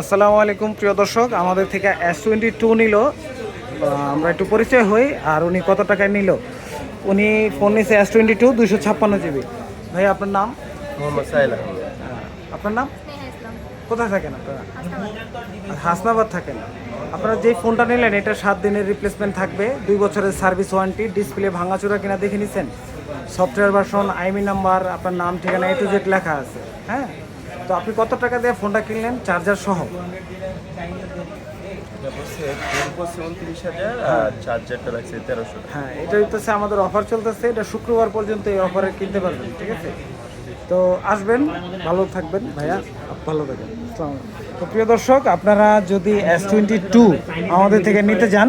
আসসালামু আলাইকুম প্রিয় দর্শক। আমাদের থেকে এস টোয়েন্টি টু নিল আমরা একটু পরিচয় হই আর উনি কত টাকায় নিল? উনি ফোন নিয়েছে এস টোয়েন্টি টু দুইশো ছাপ্পান্ন জিবি। ভাই আপনার নাম? মোহাম্মদ সাইল আপনার নাম? কোথায় থাকেন আপনারা? হাসনাবাদ। থাকেন। আপনারা যেই ফোনটা নিলেন এটা সাত দিনের রিপ্লেসমেন্ট থাকবে। দুই বছরের সার্ভিস ওয়ারেন্টি ডিসপ্লে ভাঙাচোরা কিনা দেখে নিছেন? সফটওয়্যার ভার্সন আইমি নাম্বার আপনার নাম ঠিকানা এ টু জেড লেখা আছে। হ্যাঁ? তো আপনি কত টাকা দিয়ে ফোনটা কিনলেন? চার্জার সহ? তেরোশো হ্যাঁ এটা হইতেছে আমাদের অফার চলতেছে। এটা শুক্রবার পর্যন্ত এই অফারে কিনতে পারবেন ঠিক আছে? তো আসবেন ভালো থাকবেন ভাইয়া। ভালো থাকবেন তো প্রিয় দর্শক আপনারা যদি এস টোয়েন্টি টু আমাদের থেকে নিতে যান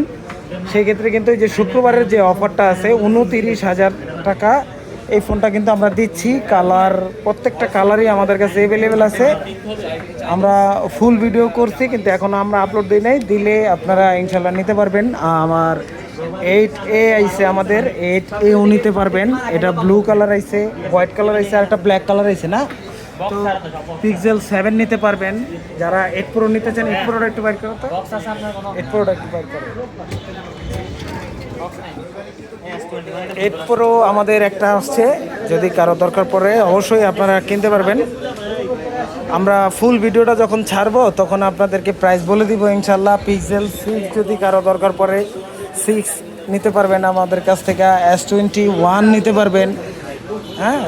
সেই ক্ষেত্রে কিন্তু এই যে শুক্রবারের যে অফারটা আছে উনতিরিশ হাজার টাকা এই ফোনটা কিন্তু আমরা দিচ্ছি। কালার, প্রত্যেকটা কালারই আমাদের কাছে অ্যাভেলেবেল আছে। আমরা ফুল ভিডিও করছি, কিন্তু এখন আমরা আপলোড দিই নাই। দিলে আপনারা ইনশাল্লাহ নিতে পারবেন। আমার এইট এ আইছে আমাদের এইট এও নিতে পারবেন। এটা ব্লু কালার আইসে হোয়াইট কালার আইসে আর একটা ব্ল্যাক কালার আইসে না? তো পিক্সেল সেভেন নিতে পারবেন। যারা এইট প্রো নিতে চান এইট প্রোটা একটু বাইর করো তো। এইট একটু বাইর করো। এইট প্রো আমাদের একটা আসছে, যদি কারও দরকার পড়ে অবশ্যই আপনারা কিনতে পারবেন। আমরা ফুল ভিডিওটা যখন ছাড়বো, তখন আপনাদেরকে প্রাইস বলে দিব ইনশাল্লাহ পিক্সেল সিক্স যদি কারও দরকার পড়ে সিক্স নিতে পারবেন আমাদের কাছ থেকে এস টোয়েন্টি ওয়ান নিতে পারবেন। হ্যাঁ?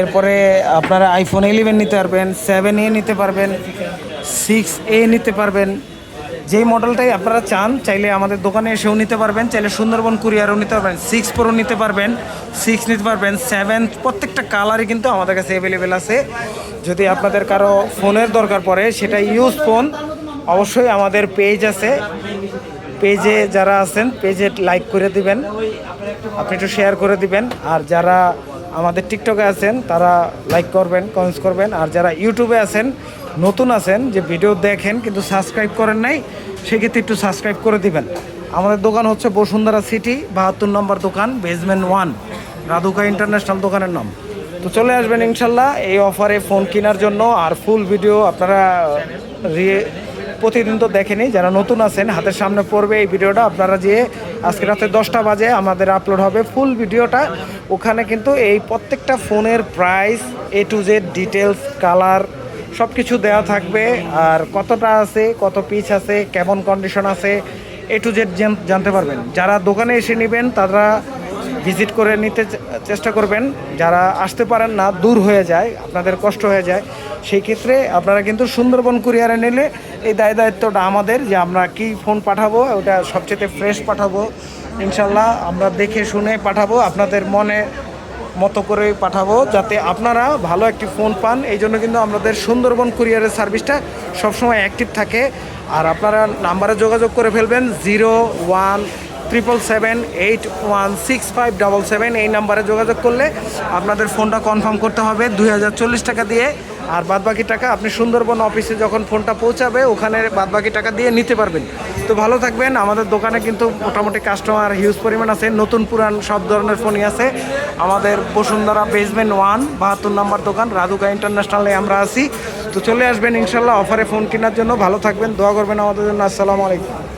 এরপরে আপনারা আইফোন ইলেভেন নিতে পারবেন সেভেন এ নিতে পারবেন সিক্স এ নিতে পারবেন। যেই মডেলটাই আপনারা চান, চাইলে আমাদের দোকানে এসেও নিতে পারবেন, চাইলে সুন্দরবন কুরিয়ারও নিতে পারবেন সিক্স প্রো নিতে পারবেন সিক্স নিতে পারবেন সেভেন প্রত্যেকটা কালারই কিন্তু আমাদের কাছে অ্যাভেলেবেল আছে। যদি আপনাদের কারও ফোনের দরকার পড়ে, সেটা ইউজ ফোন অবশ্যই আমাদের পেজ আছে। পেজে যারা আছেন পেজে লাইক করে দিবেন, আপনি একটু শেয়ার করে দিবেন। আর যারা আমাদের টিকটকে আছেন, তারা লাইক করবেন কমেন্টস করবেন। আর যারা ইউটিউবে আছেন, নতুন আছেন, যে ভিডিও দেখেন কিন্তু সাবস্ক্রাইব করেন নাই, সেক্ষেত্রে একটু সাবস্ক্রাইব করে দিবেন। আমাদের দোকান হচ্ছে বসুন্ধরা সিটি বাহাত্তর নম্বর দোকান বেসমেন্ট ওয়ান রাধুকা ইন্টারন্যাশনাল দোকানের নাম। তো চলে আসবেন ইনশাল্লাহ, এই অফারে ফোন কেনার জন্য। আর ফুল ভিডিও আপনারা প্রতিদিন তো দেখেনি, যারা নতুন আছেন, হাতের সামনে পড়বে এই ভিডিওটা। আপনারা যে আজকে রাতে দশটা বাজে আমাদের আপলোড হবে ফুল ভিডিওটা। ওখানে কিন্তু এই প্রত্যেকটা ফোনের price A to Z details colour সব কিছু দেওয়া থাকবে। আর কতটা আছে, কত পিচ আছে, কেমন কন্ডিশন আছে এ টু জেড জানতে পারবেন। যারা দোকানে এসে নেবেন, তারা ভিজিট করে নিতে চেষ্টা করবেন। যারা আসতে পারেন না, দূর হয়ে যায়, আপনাদের কষ্ট হয়ে যায়, সেই ক্ষেত্রে আপনারা কিন্তু সুন্দরবন কুরিয়ারে নিলে এই দায় দায়িত্বটা আমাদের যে আমরা কি ফোন পাঠাবো, ওটা সবচেয়ে ফ্রেশ পাঠাবো। ইনশাল্লাহ আমরা দেখে শুনে পাঠাবো, আপনাদের মনে মতো করে পাঠাবো, যাতে আপনারা ভালো একটি ফোন পান। এই জন্য কিন্তু আমাদের সুন্দরবন কুরিয়ারের সার্ভিসটা সবসময় অ্যাক্টিভ থাকে। আর আপনারা নাম্বারে যোগাযোগ করে ফেলবেন, zero one triple seven eight one six five double seven এই নাম্বারে যোগাযোগ করলে আপনাদের ফোনটা কনফার্ম করতে হবে দুই হাজার চল্লিশ টাকা দিয়ে। আর বাদবাকি টাকা আপনি সুন্দরবন অফিসে যখন ফোনটা পৌঁছাবে, ওখানে বাদবাকি টাকা দিয়ে নিতে পারবেন। তো ভালো থাকবেন, আমাদের দোকানে কিন্তু মোটামুটি কাস্টমার হিউজ পরিমাণ আছে, নতুন পুরান সব ধরনের ফোনই আছে। আমাদের বসুন্ধরা বেসমেন্ট ওয়ান বাহাত্তর নম্বর দোকান, রাধুকা ইন্টারন্যাশনালে আমরা আছি। তো চলে আসবেন, ইনশাল্লাহ অফারে ফোন কেনার জন্য। ভালো থাকবেন, দোয়া করবেন আমাদের জন্য। আসসালামু আলাইকুম।